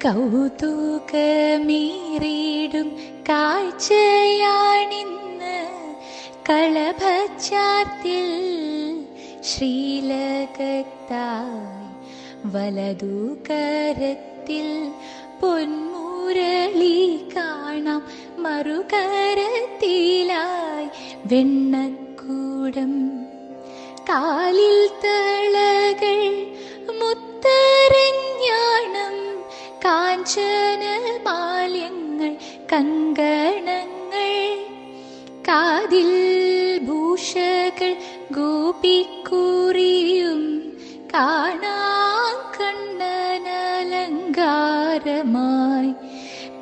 കൗതുകമീറിടും കാഴ്ചയാണിന്ന് കളഭച്ചാത്തിൽ ശ്രീലകത്തായി വലതു കരത്തിൽ പൊന്മുരളി കാണാം മറുകരത്തിലായി വെണ്ണക്കൂടം കാലിൽ തളകൾ കങ്കണങ്ങൾ കാതിൽ ഭൂഷകൾ ഗോപിക്കുറിയും കാണാ കണ്ണനലങ്കാരമായി.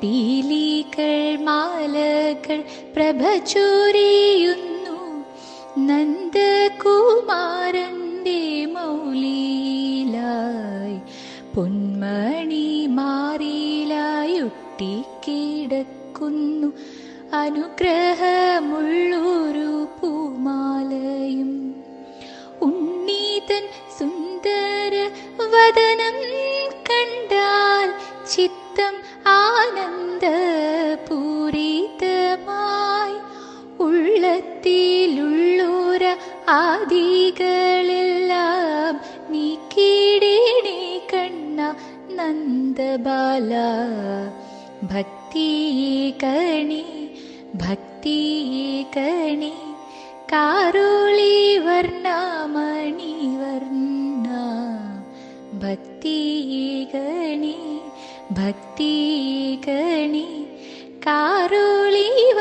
പീലികൾ മാലകൾ പ്രഭ ചൊരിയുന്നു നന്ദകുമാരന്റെ മൗലീലായി പൊന്മണി മാറിയിലായൊട്ടിക്കിടക്കുന്നു അനുഗ്രഹമുള്ളൊരു പൂമാലയും. ഉണ്ണീതൻ സുന്ദര വദനം കണ്ടാൽ ചിത്തം ആനന്ദ പൂരിതമായി ഉള്ളത്തിലുള്ളോര ആദികളെല്ലാം നീ നീക്കിടേണേ കണ്ണ നന്ദബാല. भक्ति कणि भक्तिकणि कारोळि वर्णा मणि वर्णा। भक्ति गणि भक्ति कणि कारोळी